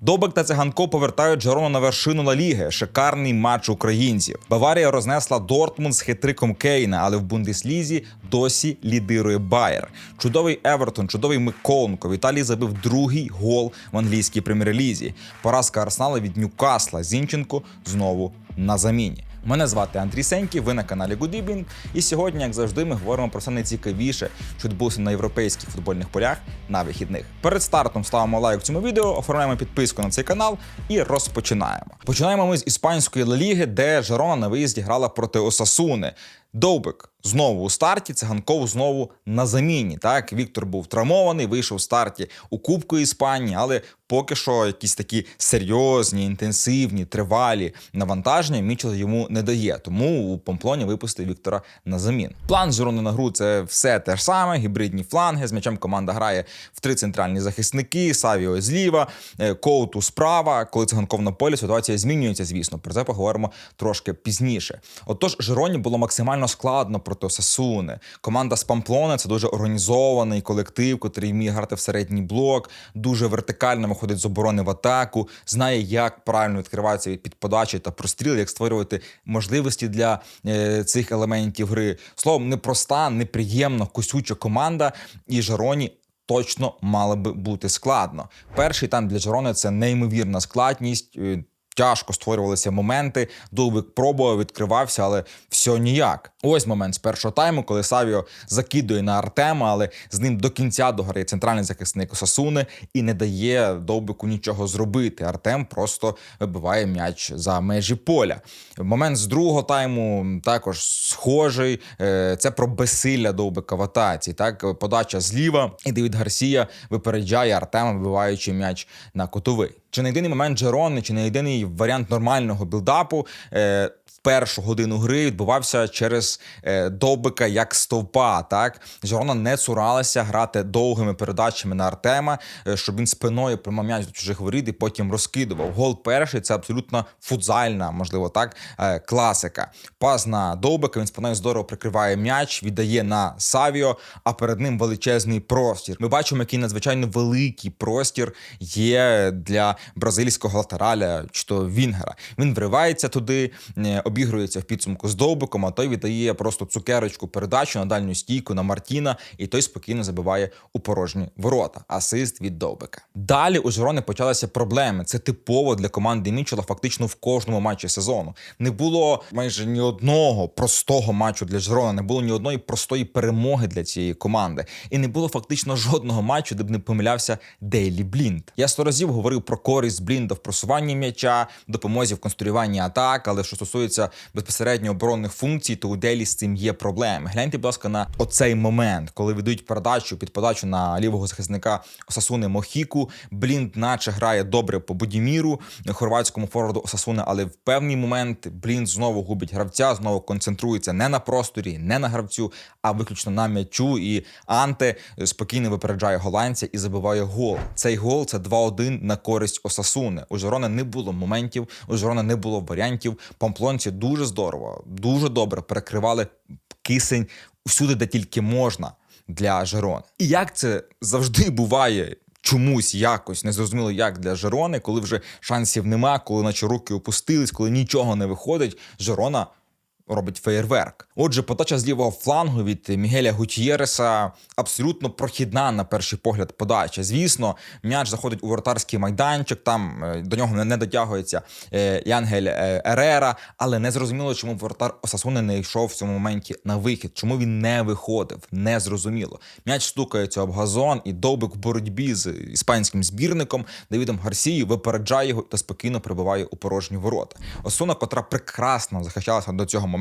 Добик та циганко повертають Джерону на вершину Ла Ліги. Шикарний матч українців. Баварія рознесла Дортмунд з хитриком Кейна, але в Бундеслізі досі лідирує Байер. Чудовий Евертон, чудовий Миколенко. Віталій забив другий гол в англійській прем'єр-лізі. Поразка Арсенала від Ньюкасла. Зінченко знову на заміні. Мене звати Андрій Сеньків, ви на каналі Good Evening. І сьогодні, як завжди, ми говоримо про все найцікавіше, що відбулося на європейських футбольних полях на вихідних. Перед стартом ставимо лайк цьому відео, оформляємо підписку на цей канал і розпочинаємо. Починаємо ми з іспанської Ліги, де Жерона на виїзді грала проти Осасуни. Довбик знову у старті, циганков знову на заміні. Так, Віктор був травмований, вийшов в старті у Кубку Іспанії, але поки що якісь такі серйозні, інтенсивні, тривалі навантаження Мічел йому не дає. Тому у Помплоні випустив Віктора на замін. План Жирони на гру це все те ж саме: гібридні фланги. З м'ячем команда грає в три центральні захисники: Савіо зліва, е, Коуту справа. Коли циганков на полі, ситуація змінюється, звісно. Про це поговоримо трошки пізніше. Отож, Жироні було максимально складно проти Осасуни. Команда з Памплони це дуже організований колектив, який вміє грати в середній блок, дуже вертикально виходить з оборони в атаку, знає, як правильно відкриватися під подачі та простріл, як створювати можливості для е, цих елементів гри. Словом, непроста, неприємно, косюча команда, і Жироні точно мало би бути складно. Перший тайм для Жирони це неймовірна складність. Тяжко створювалися моменти. Довбик пробував, відкривався, але все ніяк. Ось момент з першого тайму, коли Савіо закидує на Артема, але з ним до кінця дограє центральний захисник Осасуни і не дає Довбику нічого зробити. Артем просто вибиває м'яч за межі поля. Момент з другого тайму також схожий. Е, Це про безсилля Довбика в атаці. Так, подача зліва, і Девід Гарсія випереджає Артема, вибиваючи м'яч на кутовий. Чи не єдиний момент Джерони, чи не єдиний варіант нормального білдапу е, в першу годину гри відбувався через е, Довбика як стовпа. Так Жерона не цуралася грати довгими передачами на Артема, е, щоб він спиною приймав м'яч до чужих воріт і потім розкидував. Гол перший це абсолютно футзальна, можливо, так е, класика. Пас на Довбика. Він спиною здорово прикриває м'яч, віддає на Савіо, а перед ним величезний простір. Ми бачимо, який надзвичайно великий простір є для бразильського латераля чи то Вінгера. Він вривається туди, е, обігрується в підсумку з довбиком, а той віддає просто цукерочку передачу на дальню стійку на Мартіна, і той спокійно забиває у порожні ворота. Асист від довбика. Далі у Жирони почалися проблеми. Це типово для команди Мічела фактично в кожному матчі сезону. Не було майже ні одного простого матчу для Жирона, не було ні одної простої перемоги для цієї команди. І не було фактично жодного матчу, де б не помилявся Дейлі Блінд. Я сто разів говорив про користь Блінда в просуванні м'яча, допомозі в конструюванні атак, але що стосується безпосередньо оборонних функцій, то у Делі з цим є проблеми. Гляньте, будь ласка, на оцей момент, коли ведуть передачу під подачу на лівого захисника Осасуни Мохіку. Блінд, наче грає добре по Будіміру, хорватському форварду Осасуни, але в певний момент Блінд знову губить гравця, знову концентрується не на просторі, не на гравцю, а виключно на м'ячу. І Анте спокійно випереджає голландця і забиває гол. Цей гол це 2-1 на користь Осасуни. У Жирона не було моментів, у Жирона не було варіантів. Помплонці дуже здорово, дуже добре перекривали кисень всюди, де тільки можна для Жирон. І як це завжди буває. Чомусь якось незрозуміло, як для Жерони, коли вже шансів нема, коли наче руки опустились, коли нічого не виходить, Жерона робить феєрверк. Отже, подача з лівого флангу від Мігеля Гутьєреса абсолютно прохідна на перший погляд подача. Звісно, м'яч заходить у воротарський майданчик, там е, до нього не дотягується е, Янгель е, Ерера, але не зрозуміло, чому воротар Осасуни не йшов в цьому моменті на вихід, чому він не виходив. Не зрозуміло. М'яч стукається об газон, і довбик в боротьбі з іспанським збірником Давідом Гарсією випереджає його та спокійно прибиває у порожні ворота. Осуна, котра прекрасно захищалася до цього моменту,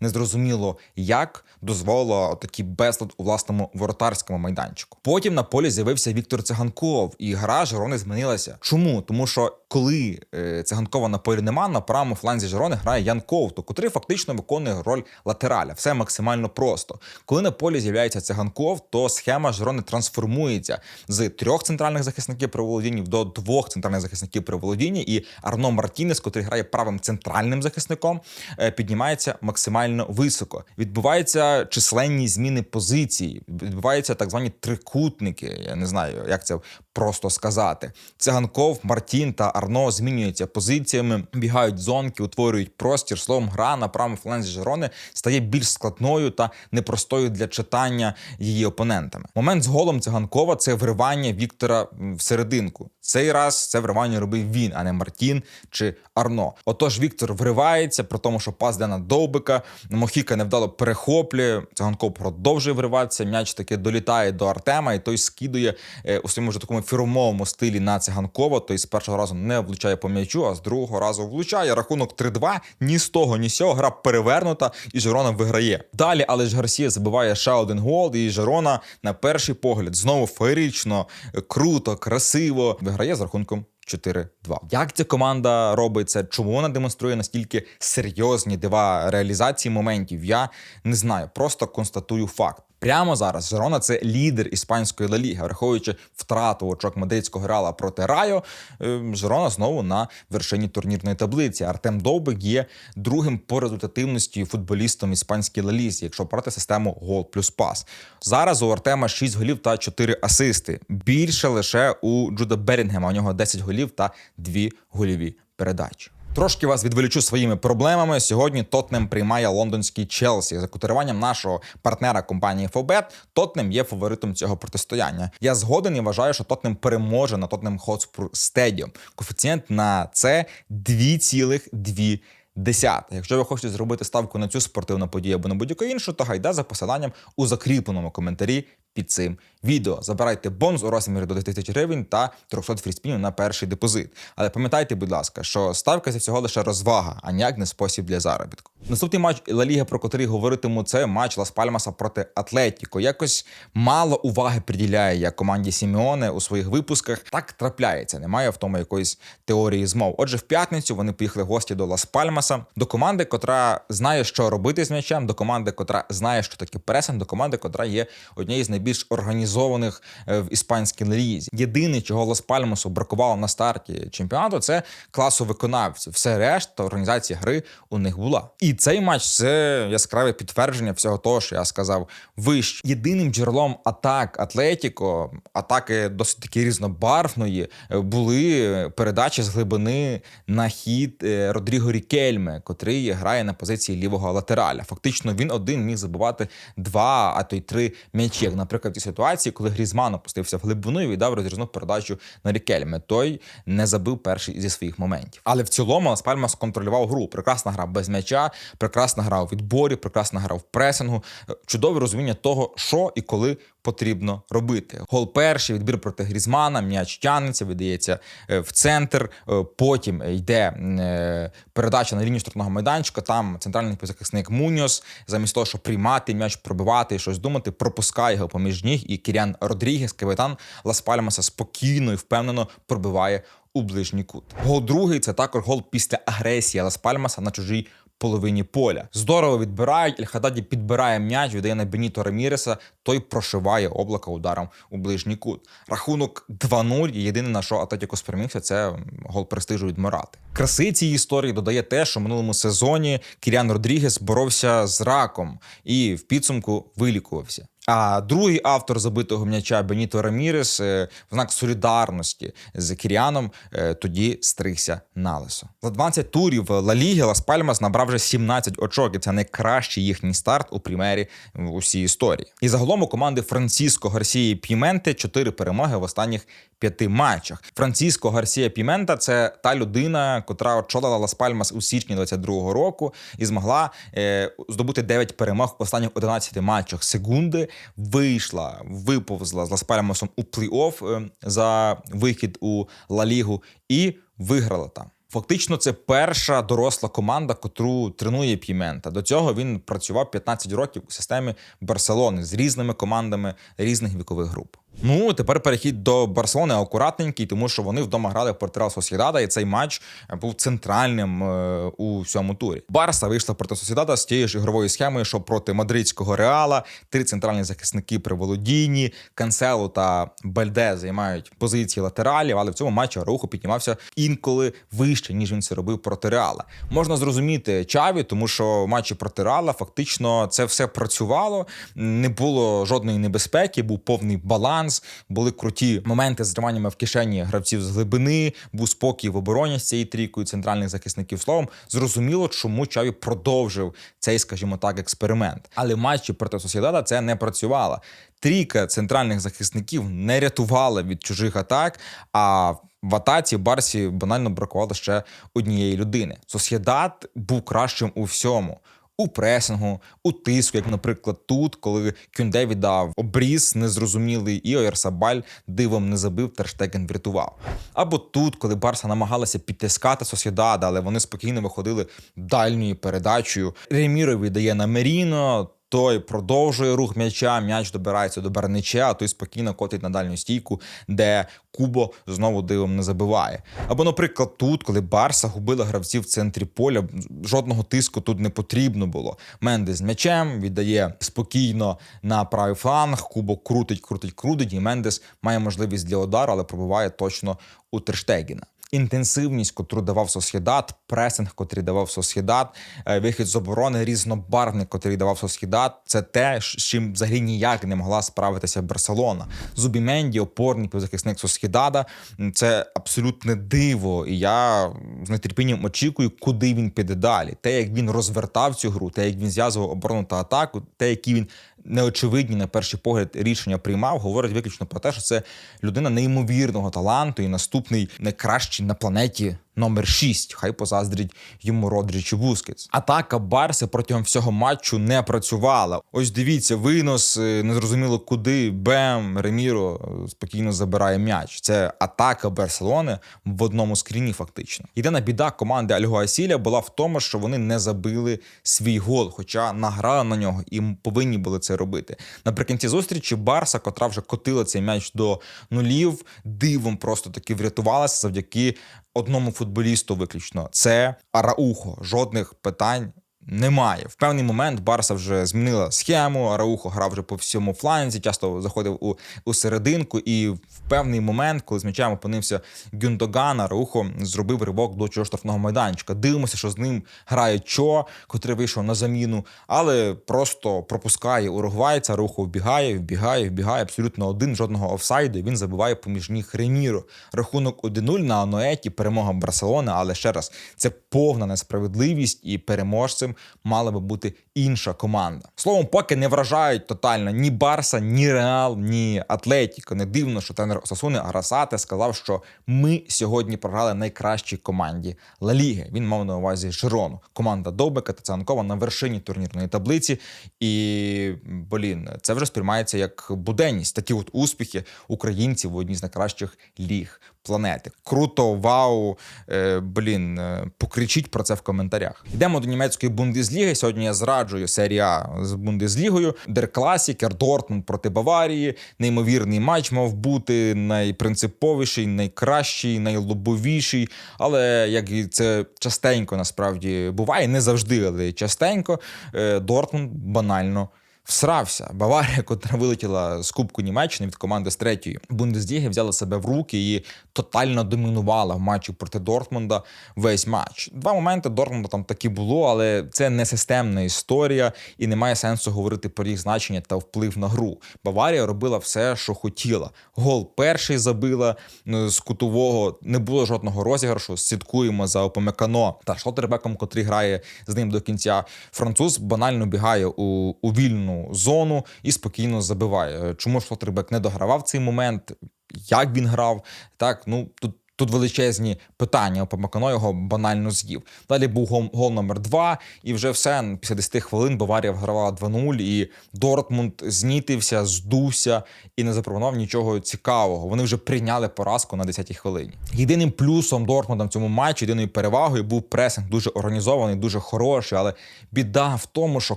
не зрозуміло, як дозволило такий безлад у власному воротарському майданчику. Потім на полі з'явився Віктор Циганков, і гра Жирони змінилася. Чому? Тому що коли е, циганкова на полі нема, на правому фланзі Жирони грає Ян Ковту, котрий фактично виконує роль латераля. Все максимально просто. Коли на полі з'являється циганков, то схема Жирони трансформується з трьох центральних захисників при володінні до двох центральних захисників при володінні. І Арно Мартінес, котрий грає правим центральним захисником, е, піднімається максимально високо. Відбуваються численні зміни позицій, відбуваються так звані трикутники. Я не знаю, як це просто сказати. Циганков, Мартін та Арно змінюються позиціями, бігають зонки, утворюють простір. Словом, гра на правому фланзі Жирони стає більш складною та непростою для читання її опонентами. Момент з голом циганкова це вривання Віктора в серединку. Цей раз це вривання робив він, а не Мартін чи Арно. Отож, Віктор вривається, при тому, що пас йде на довбика. Мохіка невдало перехоплює. Циганков продовжує вриватися. М'яч таки долітає до Артема, і той скидує е, у своєму вже такому фірмовому стилі на циганкова. Той з першого разу не влучає по м'ячу, а з другого разу влучає. Рахунок 3-2. Ні з того, ні з цього. Гра перевернута, і Жирона виграє. Далі, але ж Гарсія забиває ще один гол, і Жирона на перший погляд знову феєрично, круто, красиво виграє з рахунком. 4-2. Як ця команда робить це? Чому вона демонструє настільки серйозні дива реалізації моментів? Я не знаю, просто констатую факт. Прямо зараз Жерона це лідер іспанської Ла Ліги. Враховуючи втрату очок мадридського реала проти Райо, е, Жерона знову на вершині турнірної таблиці. Артем Довбик є другим по результативності футболістом іспанської Ла Лізі, якщо брати систему гол плюс пас. Зараз у Артема 6 голів та 4 асисти. Більше лише у Джуда Берінгема. У нього 10 голів та 2 гольові передачі. Трошки вас відволічу своїми проблемами. Сьогодні Тотнем приймає лондонський Челсі. За котируванням нашого партнера компанії Фобет, Тотнем є фаворитом цього протистояння. Я згоден і вважаю, що Тотнем переможе на Тотнем Хотспур Стедіум. Коефіцієнт на це 2,2. Десята. Якщо ви хочете зробити ставку на цю спортивну подію або на будь-яку іншу, то гайда за посиланням у закріпленому коментарі під цим відео. Забирайте бонус у розмірі до 10 тисяч гривень та 300 фріспінів на перший депозит. Але пам'ятайте, будь ласка, що ставка це всього лише розвага, а ніяк не спосіб для заробітку. Наступний матч Ла Ліги, про котрий говоритиму, це матч Лас Пальмаса проти Атлетіко. Якось мало уваги приділяє я команді Сімеоне у своїх випусках. Так трапляється, немає в тому якоїсь теорії змов. Отже, в п'ятницю вони поїхали гості до Лас Пальмаса, до команди, котра знає, що робити з м'ячем, до команди, котра знає, що таке пресинг, до команди, котра є однією з найбільш організованих е, в іспанській лізі. Єдине, чого Лас Пальмасу бракувало на старті чемпіонату, це класу виконавців. Все решта організація гри у них була. І цей матч це яскраве підтвердження всього того, що я сказав вище. Єдиним джерелом атак Атлетіко, атаки досить таки різнобарвної, е, були передачі з глибини на хід е, Родріго Рікельме, котрий грає на позиції лівого латераля. Фактично він один міг забивати два, а то й три м'ячі. Наприклад, в ситуації, коли Грізман опустився в глибину і віддав розрізну передачу на Рікельме. Той не забив перший зі своїх моментів. Але в цілому Спальма сконтролював гру. Прекрасна гра без м'яча, прекрасна гра у відборі, прекрасна гра в пресингу, чудове розуміння того, що і коли потрібно робити. Гол перший, відбір проти Грізмана, м'яч тягнеться, видається е, в центр. е, Потім йде е, передача на лінію штрафного майданчика. Там центральний захисник Муньос, замість того, щоб приймати м'яч, пробивати і щось думати, пропускає його поміж ніг. І Кірян Родрігес, капітан Лас Пальмаса, спокійно і впевнено пробиває у ближній кут. Гол другий це також гол після агресії Лас Пальмаса на чужій половині поля. Здорово відбирають. Ельхададі підбирає м'яч, віддає на Беніто Раміреса. Той прошиває облака ударом у ближній кут. Рахунок 2-0. І єдине на що Атлетіко спромігся, це гол престижу від Морати. Краси цієї історії додає те, що в минулому сезоні Кіріан Родрігес боровся з раком і в підсумку вилікувався. А другий автор забитого м'яча Беніто Рамірес е, в знак солідарності з Кіріаном е, тоді стригся на лесо. За 20 турів Ла Ліги Лас Пальмас набрав вже 17 очок, і це найкращий їхній старт у примері в усій історії. І загалом у команди Франциско Гарсії Піменте 4 перемоги в останніх п'яти матчах. Франциско Гарсія Пімента це та людина, котра очолила Лас Пальмас у січні 22-го року і змогла е, здобути 9 перемог в останніх 11 матчах. Сегунди вийшла, виповзла з Лас Пальмасом у плей-офф е, за вихід у Ла Лігу і виграла там. Фактично, це перша доросла команда, котру тренує Пімента. До цього він працював 15 років у системі Барселони з різними командами різних вікових груп. Ну тепер перехід до Барселони акуратненький, тому що вони вдома грали проти Реал Сосідада, і цей матч був центральним е, у всьому турі. Барса вийшла проти Сосідада з тією ж ігровою схемою, що проти мадридського реала. Три центральні захисники при володінні, Кансело та Бальде займають позиції латералів, але в цьому матчі Араухо піднімався інколи вище, ніж він це робив проти Реала. Можна зрозуміти Чаві, тому що в матчі проти Реала фактично це все працювало, не було жодної небезпеки, був повний баланс були круті моменти з триманнями в кишені гравців з глибини, був спокій в обороні з цією трійкою центральних захисників. Словом, зрозуміло, чому Чаві продовжив цей, скажімо так, експеримент. Але матчі проти Сосідада це не працювало. Трійка центральних захисників не рятувала від чужих атак. а в атаці Барсі банально бракувало ще однієї людини. Сосєдат був кращим у всьому у пресингу, у тиску, як, наприклад, тут, коли Кюнде віддав обріз незрозумілий, і Ойерсабаль дивом не забив, Терштеген врятував. Або тут, коли Барса намагалася підтискати Сосідада, але вони спокійно виходили дальньою передачею. Реміро віддає на Меріно. Той продовжує рух м'яча, м'яч добирається до Барнича, а той спокійно котить на дальню стійку, де Кубо знову дивом не забиває. Або, наприклад, тут, коли Барса губила гравців в центрі поля, жодного тиску тут не потрібно було. Менде з м'ячем віддає спокійно на правий фланг, Кубо крутить, крутить, крутить, і Мендес має можливість для удару, але пробуває точно у Терштегіна інтенсивність, котру давав Сосєдат, пресинг, котрий давав Сосєдат, е, вихід з оборони, різнобарвник, котрий давав Сосєдат, це те, з чим взагалі ніяк не могла справитися Барселона. Зубіменді, опорний півзахисник Сосєдада, це абсолютне диво. І я з нетерпінням очікую, куди він піде далі. Те, як він розвертав цю гру, те, як він зв'язував оборону та атаку, те, які він неочевидні на перший погляд рішення приймав, говорить виключно про те, що це людина неймовірного таланту і наступний найкращий на планеті номер 6. Хай позаздрить йому Родрі чи Бускетс. Атака Барси протягом всього матчу не працювала. Ось дивіться, винос е, незрозуміло куди. Бем Реміро е, спокійно забирає м'яч. Це атака Барселони в одному скріні. Фактично. Єдина біда команди Альгуасіля була в тому, що вони не забили свій гол, хоча награли на нього і повинні були це робити. Наприкінці зустрічі Барса, котра вже котила цей м'яч до нулів, дивом просто таки врятувалася завдяки одному футболісту виключно це Араухо. Жодних питань немає. В певний момент Барса вже змінила схему. Араухо грав вже по всьому фланзі, часто заходив у у серединку, і в певний момент, коли з м'ячем опинився Гюндоган, Араухо зробив ривок до чого штрафного майданчика. Дивимося, що з ним грає Чо, котрий вийшов на заміну, але просто пропускає уругвайця, Араухо вбігає, вбігає, вбігає абсолютно один, жодного офсайду. Він забиває поміж ніг Реміро. Рахунок 1-0 на Аноеті, перемога Барселони. Але ще раз це повна несправедливість і переможцем мала би бути інша команда. Словом, поки не вражають тотально ні Барса, ні Реал, ні Атлетіко. Не дивно, що тренер Осасуни Арасате сказав, що ми сьогодні програли найкращій команді Ла Ліги. Він мав на увазі Жирону. Команда Довбека та Цанкова на вершині турнірної таблиці. І блін, це вже сприймається як буденність. Такі от успіхи українців в одній з найкращих ліг планети. Круто, вау, е, блін, е, покричіть про це в коментарях. Йдемо до німецької бундесліги. Сьогодні я зраджую серія з бундеслігою. Дер Класікер, Дортмунд проти Баварії. Неймовірний матч мав бути найпринциповіший, найкращий, найлобовіший. Але як і це частенько насправді буває, не завжди, але частенько. Е, Дортмунд банально всрався. Баварія, котра вилетіла з Кубку Німеччини від команди з третьої Бундесдіги, взяла себе в руки і тотально домінувала в матчі проти Дортмунда весь матч. Два моменти Дортмунда там такі було, але це не системна історія і немає сенсу говорити про їх значення та вплив на гру. Баварія робила все, що хотіла. Гол перший забила ну, з кутового, не було жодного розіграшу. Слідкуємо за Опомекано та Шотербеком, котрий грає з ним до кінця. Француз банально бігає у, у вільну зону і спокійно забиває. Чому ж Флотербек не догравав цей момент? Як він грав? Так, ну тут. Тут величезні питання. Опамакано його банально з'їв. Далі був гол, гол номер два, і вже все після 10 хвилин Баварія вгравала 2-0, і Дортмунд знітився, здувся і не запропонував нічого цікавого. Вони вже прийняли поразку на 10-й хвилині. Єдиним плюсом Дортмунда в цьому матчі, єдиною перевагою був пресинг дуже організований, дуже хороший. Але біда в тому, що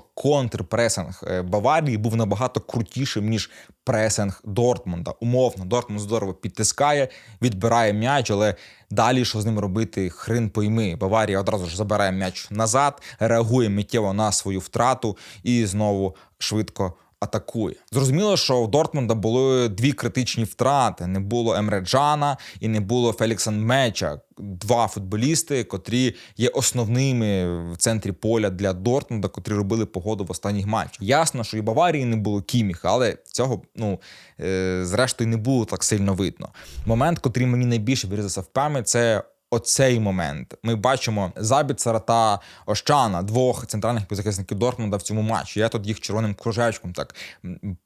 контрпресинг е, Баварії був набагато крутішим ніж пресинг Дортмунда. Умовно, Дортмунд здорово підтискає, відбирає м'яч, але далі що з ним робити? Хрин пойми. Баварія одразу ж забирає м'яч назад, реагує миттєво на свою втрату і знову швидко. Атакує зрозуміло, що у Дортмунда були дві критичні втрати: не було Емре Джана і не було Фелікса Меча. Два футболісти, котрі є основними в центрі поля для Дортмунда, котрі робили погоду в останніх матчах. Ясно, що і Баварії не було Кіміха, але цього ну е, зрештою не було так сильно видно. Момент, котрий мені найбільше вирізався в пам'ять, це оцей момент. Ми бачимо Забіцера та Ощана, двох центральних півзахисників Дортмунда в цьому матчі. Я тут їх червоним кружечком так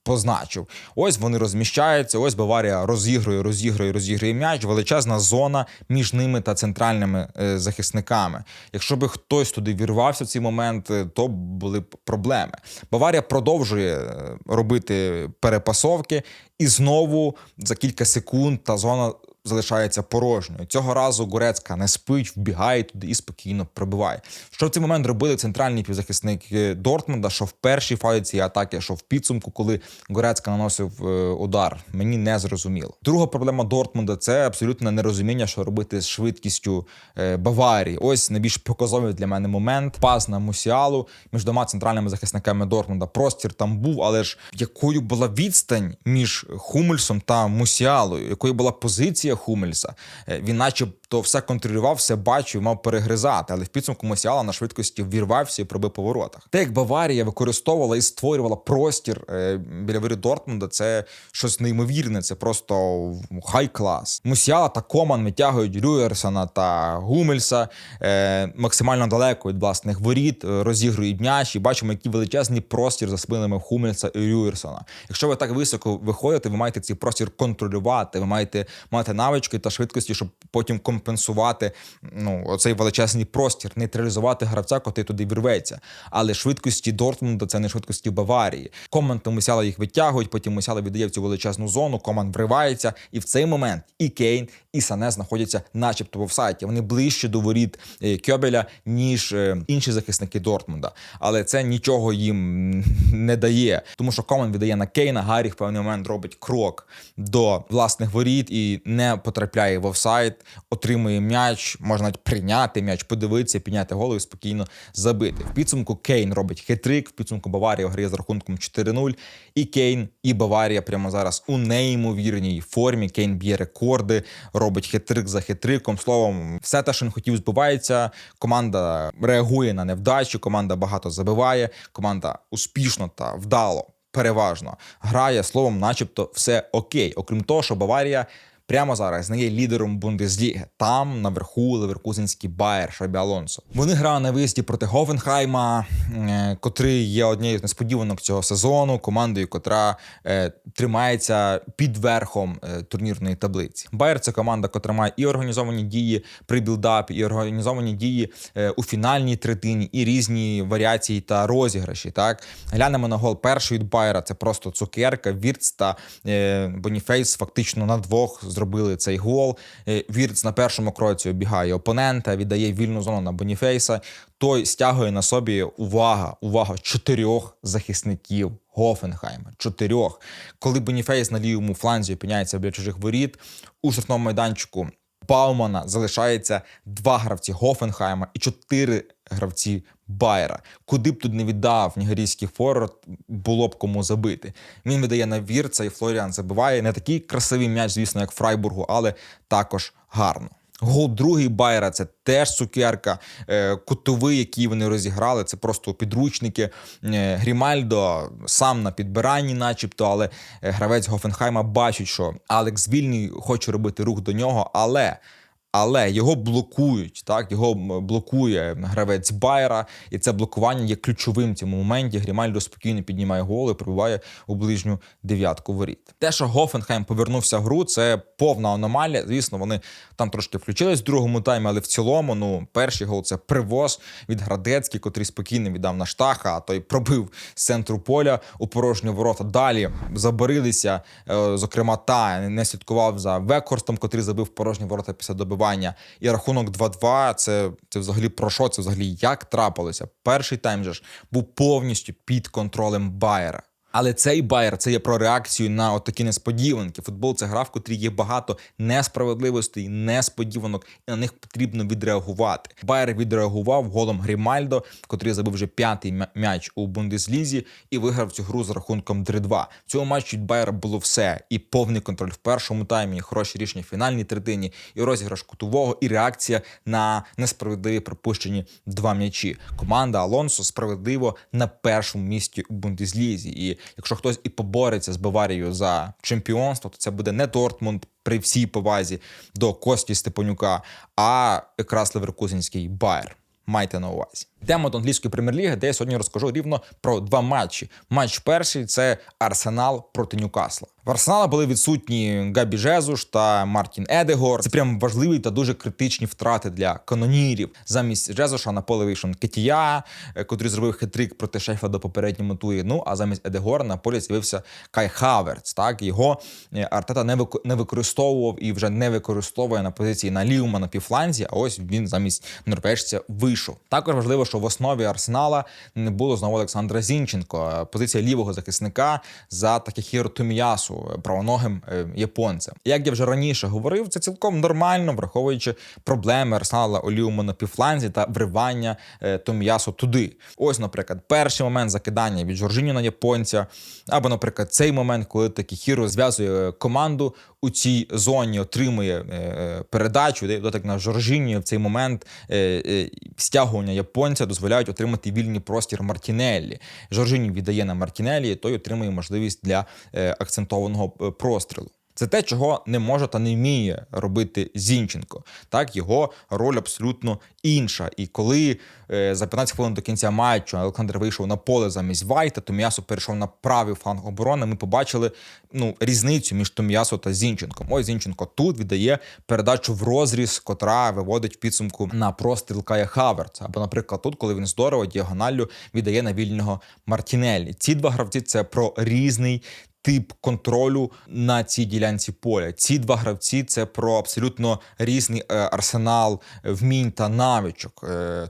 позначив. Ось вони розміщаються. Ось Баварія розігрує, розігрує, розігрує м'яч. Величезна зона між ними та центральними е, захисниками. Якщо би хтось туди вірвався в цей момент, е, то були б проблеми. Баварія продовжує е, робити перепасовки, і знову за кілька секунд та зона залишається порожньою. Цього разу Гурецька не спить, вбігає туди і спокійно пробиває. Що в цей момент робили центральні півзахисники Дортмунда, що в першій фазі цієї атаки, що в підсумку, коли Гурецька наносив е, удар, мені не зрозуміло. Друга проблема Дортмунда це абсолютне нерозуміння, що робити з швидкістю е, Баварії. Ось найбільш показовий для мене момент. Пас на Мусіалу між двома центральними захисниками Дортмунда. Простір там був, але ж якою була відстань між Хумельсом та Мусіалою, якою була позиція Хумельса. Він, він, начебто, все контролював, все бачив, мав перегризати, але в підсумку Мусіала на швидкості вірвався і пробив по воротах. Те, як Баварія використовувала і створювала простір е, біля вирі Дортмунда, це щось неймовірне. Це просто хай клас. Мусіала та Коман витягують Рюєрсона та Гумельса е, максимально далеко від власних воріт, розігрують м'яч і бачимо, який величезний простір за спинами Хумельса і Рюєрсона. Якщо ви так високо виходите, ви маєте цей простір контролювати. Ви маєте мати навички та швидкості, щоб потім компенсувати ну оцей величезний простір, нейтралізувати гравця, котрий туди вірветься. Але швидкості Дортмунда це не швидкості Баварії. Команд Мусяла їх витягують, потім Мусяла віддає в цю величезну зону. Команд вривається, і в цей момент і Кейн, і Сане знаходяться, начебто, в офсайті. Вони ближче до воріт е, Кьобеля, ніж е, інші захисники Дортмунда. Але це нічого їм не дає, тому що Команд віддає на Кейна. Гаррі в певний момент робить крок до власних воріт і не потрапляє в офсайд, отримує м'яч, можна навіть прийняти м'яч, подивитися, підняти голову і спокійно забити. В підсумку Кейн робить хитрик, в підсумку Баварія грає з рахунком 4-0. І Кейн, і Баварія прямо зараз у неймовірній формі. Кейн б'є рекорди, робить хитрик за хитриком. Словом, все те, що він хотів, збувається. Команда реагує на невдачі, команда багато забиває, команда успішно та вдало. Переважно грає словом, начебто, все окей. Окрім того, що Баварія прямо зараз не є лідером Бундесліги. Там наверху Леверкузенський Байер Шабі Алонсо. Вони грали на виїзді проти Говенхайма, е, котрий є однією з несподіванок цього сезону, командою, котра е, тримається під верхом е, турнірної таблиці. Байер це команда, котра має і організовані дії при білдапі, і організовані дії е, у фінальній третині, і різні варіації та розіграші. Так глянемо на гол від Байера. Це просто цукерка, Вірц та е, Боніфейс фактично на двох зробили цей гол. Е, Вірц на першому кроці обігає опонента, віддає вільну зону на Боніфейса. Той стягує на собі увага, увага чотирьох захисників Гофенхайма. Чотирьох. Коли Боніфейс на лівому фланзі опиняється біля чужих воріт у штрафному майданчику. Баумана залишається два гравці Гофенхайма і чотири гравці Байера. Куди б тут не віддав нігерійський форвард, було б кому забити. Він видає на вірца, і Флоріан забиває не такий красивий м'яч, звісно, як Фрайбургу, але також гарно. Гол другий Байера це теж цукерка, е, кутовий, який вони розіграли. Це просто підручники. Е, Грімальдо сам на підбиранні, начебто, але е, гравець Гофенхайма бачить, що Алекс вільний хоче робити рух до нього, але Але його блокують, так його блокує гравець Байера, і це блокування є ключовим в цьому моменті. Грімальдо спокійно піднімає гол і прибуває у ближню дев'ятку воріт. Те, що Гофенхайм повернувся в гру, це повна аномалія. Звісно, вони там трошки включились в другому таймі, але в цілому, ну, перший гол це привоз від Градецький, котрий спокійно віддав на штаха, а той пробив з центру поля у порожні ворота. Далі заборилися, е, зокрема, та не слідкував за Векхорстом, котрий забив порожні ворота після добивання. І рахунок 2-2 це, це взагалі про що? Це взагалі як трапилося? Перший тайм же ж був повністю під контролем Байера. Але цей Байер це є про реакцію на от такі несподіванки. Футбол це гра, в котрій є багато несправедливостей, несподіванок, і на них потрібно відреагувати. Байер відреагував голом Грімальдо, котрий забив вже п'ятий м'яч у Бундеслізі і виграв цю гру з рахунком 3-2. В цьому матчі Байера було все: і повний контроль в першому таймі, і хороші рішення в фінальній третині, і розіграш кутового, і реакція на несправедливі пропущені два м'ячі. Команда Алонсо справедливо на першому місці у Бундеслізі. І якщо хтось і побореться з Баварією за чемпіонство, то це буде не Дортмунд при всій повазі до Кості Степанюка, а якраз Леверкузенський Байер. Майте на увазі. Йдемо до англійської прем'єр-ліги, де я сьогодні розкажу рівно про два матчі. Матч перший це Арсенал проти Ньюкасла. В Арсенала були відсутні Габі Жезуш та Мартін Едегор. Це прям важливі та дуже критичні втрати для канонірів. Замість Жезуша на поле вийшов Кетія, е, котрий зробив хитрик проти Шеффілда попередньому турі. Ну а замість Едегора на полі з'явився Кай Хаверц. Так його е, Артета не вик- не використовував і вже не використовує на позиції на лівому на півфланзі. А ось він замість норвежця вийшов. Також важливо, що в основі Арсенала не було знову Олександра Зінченко. Е, Позиція лівого захисника за Такехіро Томіясу, е, правоногим е, японцем. Як я вже раніше говорив, це цілком нормально, враховуючи проблеми Арсенала у лівому на півфланзі та вривання е, Томіясу туди. Ось, наприклад, перший момент закидання від Жоржиню на японця, або, наприклад, цей момент, коли Такехіро зв'язує команду у цій зоні, отримує е, передачу, де дотик на Жоржині В цей момент е, е, стягування японця дозволяють отримати вільний простір Мартінеллі. Жоржині віддає на Мартінеллі, той отримує можливість для е, акцентованого е, прострілу. Це те, чого не може та не вміє робити Зінченко. Так, його роль абсолютно інша. І коли е, за 15 хвилин до кінця матчу Олександр вийшов на поле замість Вайта, то М'ясо перейшов на правий фланг оборони. Ми побачили ну, різницю між Том'ясо та Зінченком. Ось Зінченко тут віддає передачу в розріз, котра виводить підсумку на простріл Кая Хаверца. Або, наприклад, тут, коли він здорово діагоналлю віддає на вільного Мартінеллі. Ці два гравці це про різний тип контролю на цій ділянці поля. Ці два гравці це про абсолютно різний е, арсенал вмінь та навичок.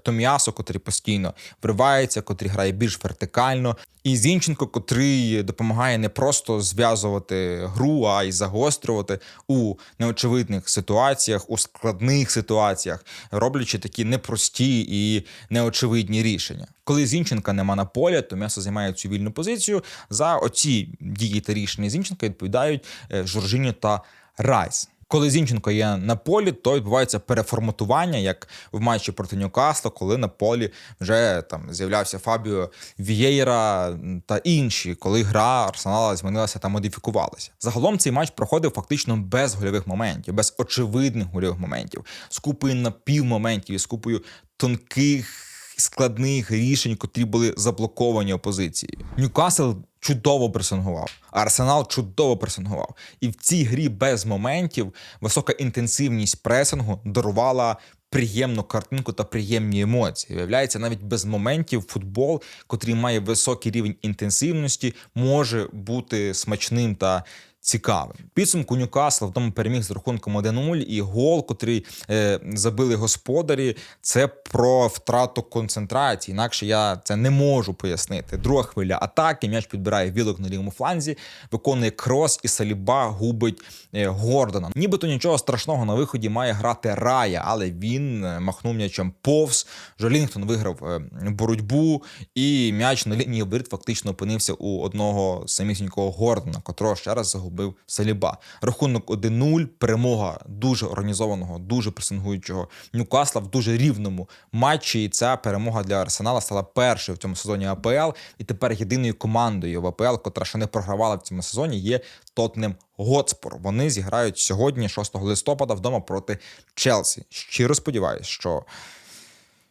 то м'ясо, котрий постійно вривається, котрий грає більш вертикально. І Зінченко, котрий допомагає не просто зв'язувати гру, а й загострювати у неочевидних ситуаціях, у складних ситуаціях, роблячи такі непрості і неочевидні рішення. Коли Зінченка нема на полі, то м'ясо займає цю вільну позицію. За оці дії та рішення Зінченка відповідають е, Жоржиньо та Райс. Коли Зінченко є на полі, то відбувається переформатування, як в матчі проти Ньюкасла, коли на полі вже там з'являвся Фабіо Вієйра та інші, коли гра Арсенала змінилася та модифікувалася. Загалом цей матч проходив фактично без гольових моментів, без очевидних гольових моментів, з купою напівмоментів і з купою тонких складних рішень, котрі були заблоковані опозицією. Ньюкасл чудово пресингував, Арсенал чудово пресингував. І в цій грі без моментів висока інтенсивність пресингу дарувала. Приємну картинку та приємні емоції. Виявляється, навіть без моментів футбол, котрий має високий рівень інтенсивності, може бути смачним та цікавим. Підсумку Ньюкасл вдома переміг з рахунком 1-0, і гол, котрий е, забили господарі, це про втрату концентрації. Інакше я це не можу пояснити. Друга хвиля атаки. М'яч підбирає вілок на лівому фланзі, виконує крос, і Саліба губить е, Гордона. Нібито нічого страшного на виході має грати Рая, але він е, махнув м'ячем повз. Жолінгтон виграв е, боротьбу, і м'яч на лінії воріт фактично опинився у одного самісінького Гордона, котрого ще раз загубив забив Саліба. Рахунок 1-0, перемога дуже організованого, дуже пресингуючого Ньюкасла в дуже рівному матчі. І ця перемога для Арсенала стала першою в цьому сезоні АПЛ. І тепер єдиною командою в АПЛ, котра ще не програвала в цьому сезоні, є Тотнем Готспор. Вони зіграють сьогодні, 6 листопада, вдома проти Челсі. Щиро сподіваюся, що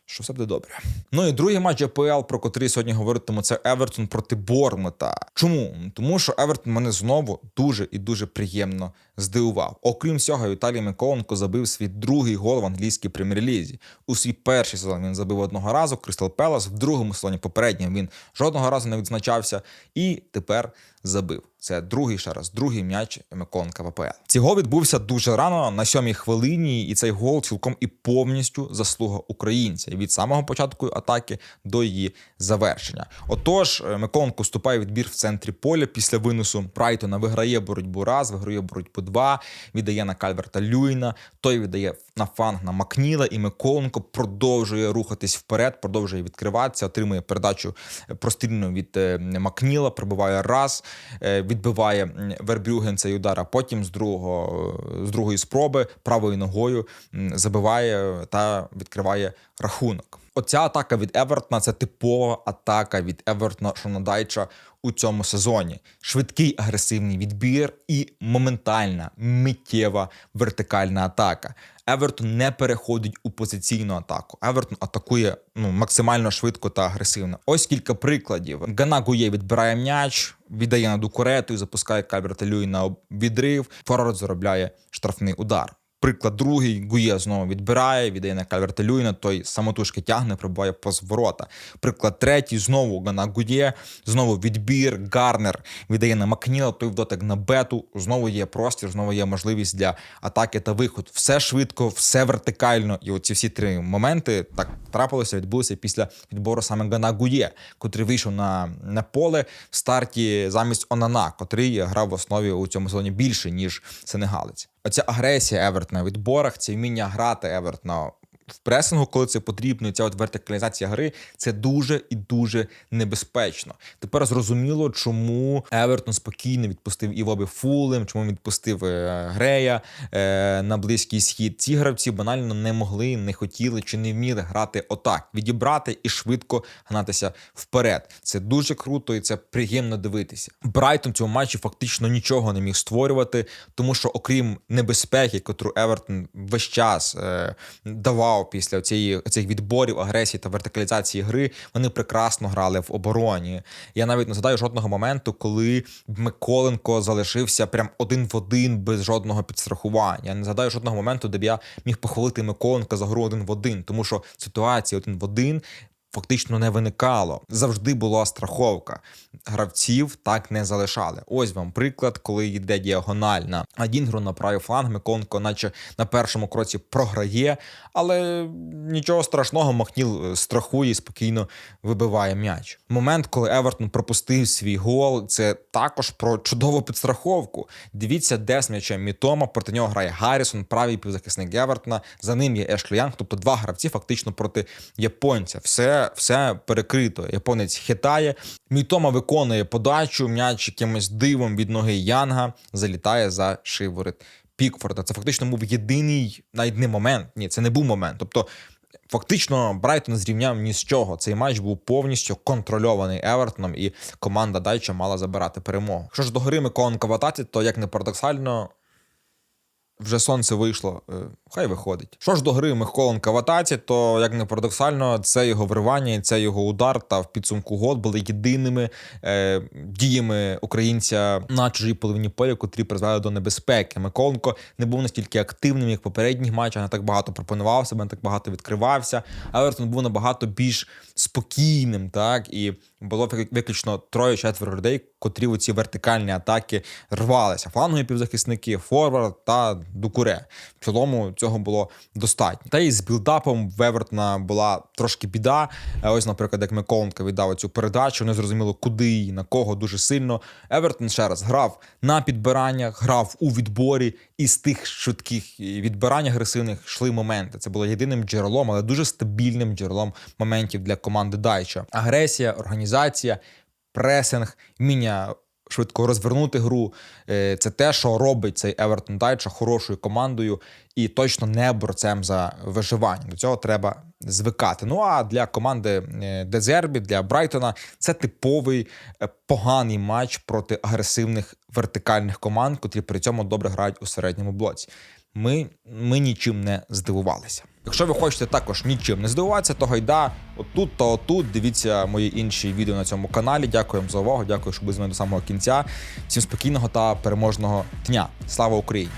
що все буде добре. Ну і другий матч АПЛ, про котрий сьогодні говоритиму, це Евертон проти Бормута. Чому? Тому що Евертон мене знову дуже і дуже приємно здивував. Окрім цього, Віталій Миколенко забив свій другий гол в англійській прем'єр-лізі. У свій перший сезон він забив одного разу Кристал Пелас, в другому сезоні попередньому він жодного разу не відзначався і тепер забив. Це другий ще раз, другий м'яч Миколенка в АПЛ. Цей гол відбувся дуже рано на сьомій хвилині, і цей гол цілком і повністю заслуга українця від самого початку атаки до її завершення. Отож, Миколенко вступає відбір в центрі поля після виносу Брайтона. Виграє боротьбу раз, виграє боротьбу два. Віддає на Кальверта Люйна. Той віддає на фанг на Макніла, і Миколенко продовжує рухатись вперед, продовжує відкриватися, отримує передачу прострільну від Макніла, пробиває раз. Відбиває Вербрюген цей удар, а потім з другого з другої спроби правою ногою забиває та відкриває рахунок. Оця атака від Евертона це типова атака від Евертона Шонодайча у цьому сезоні. Швидкий агресивний відбір і моментальна миттєва вертикальна атака. Евертон не переходить у позиційну атаку. Евертон атакує ну максимально швидко та агресивно. Ось кілька прикладів. Гана Гує відбирає м'яч, віддає на дукурету і запускає Кальверта Люї на відрив. Форвард заробляє штрафний удар. Приклад другий Гує знову відбирає, віддає на Кальверта Люїна, той самотужки тягне, пробиває поз ворота. Приклад третій знову Гана Гує, знову відбір, Гарнер віддає на Макніла, той вдотик на бету. Знову є простір, знову є можливість для атаки та виход. Все швидко, все вертикально. І оці всі три моменти так трапилося, відбулися після відбору саме Гана Гує, котрий вийшов на, на поле в старті замість Онана, котрий грав в основі у цьому сезоні більше ніж сенегалець. Оця агресія Евертона відборах, це вміння грати Евертона в пресингу, коли це потрібно, і ця от вертикалізація гри це дуже і дуже небезпечно. Тепер зрозуміло, чому Евертон спокійно відпустив Івоби Фулем, чому відпустив е, Грея е, на близький схід. Ці гравці банально не могли, не хотіли чи не вміли грати отак, відібрати і швидко гнатися вперед. Це дуже круто і це приємно дивитися. Брайтон в цьому матчі фактично нічого не міг створювати, тому що, окрім небезпеки, котру Евертон весь час е, давав після цієї цих відборів, агресії та вертикалізації гри, вони прекрасно грали в обороні. Я навіть не згадаю жодного моменту, коли Миколенко залишився прям один в один без жодного підстрахування. Я не згадаю жодного моменту, де б я міг похвалити Миколенка за гру один в один, тому що ситуація один в один. Фактично не виникало. Завжди була страховка. Гравців так не залишали. Ось вам приклад, коли йде діагональна. А Дінгру на правий фланг Миконко, наче на першому кроці програє, але нічого страшного, Махніл страхує і спокійно вибиває м'яч. Момент, коли Евертон пропустив свій гол, це також про чудову підстраховку. Дивіться, де з м'ячем Мітома. Проти нього грає Гаррісон, правий півзахисник Евертона. За ним є Ешлі Янг, тобто два гравці фактично проти японця. Все все перекрито. Японець хитає. Мітома виконує подачу, м'яч якимось дивом від ноги Янга залітає за шиворот Пікфорда. Це фактично був єдиний навіть не момент. Ні, це не був момент. Тобто. Фактично, Брайтон зрівняв ні з чого. Цей матч був повністю контрольований Евертоном, і команда Дайча мала забирати перемогу. Що ж до гри Миколенка в то як не парадоксально, вже сонце вийшло, хай виходить. Що ж до гри Миколенка в то як не парадоксально, це його вривання, і це його удар та в підсумку год були єдиними е, діями українця на чужій половині поля, котрі призвели до небезпеки. Миколенко не був настільки активним, як в попередніх матчах, не так багато пропонував себе, не так багато відкривався. Евертон був набагато більш спокійним, так і було виключно троє-четверо людей, котрі у ці вертикальні атаки рвалися. Флангові півзахисники, форвард та дукуре. В цілому цього було достатньо. Та і з білдапом в Евертона була трошки біда. Ось, наприклад, як Миколенко віддав цю передачу, не зрозуміло, куди і на кого дуже сильно. Евертон ще раз грав на підбираннях, грав у відборі, і з тих швидких відбирань агресивних йшли моменти. Це було єдиним джерелом, але дуже стабільним джерелом моментів для команди Дайча. Агресія, організація, пресинг, вміння швидко розвернути гру. Е, Це те, що робить цей Евертон Дайча хорошою командою і точно не борцем за виживання. До цього треба звикати. Ну а для команди е, Дезербі, для Брайтона це типовий е, поганий матч проти агресивних вертикальних команд, котрі при цьому добре грають у середньому блоці. Ми, ми нічим не здивувалися. Якщо ви хочете також нічим не здивуватися, то гайда отут та отут. Дивіться мої інші відео на цьому каналі. Дякую вам за увагу. Дякую, що були з мною до самого кінця. Всім спокійного та переможного дня. Слава Україні!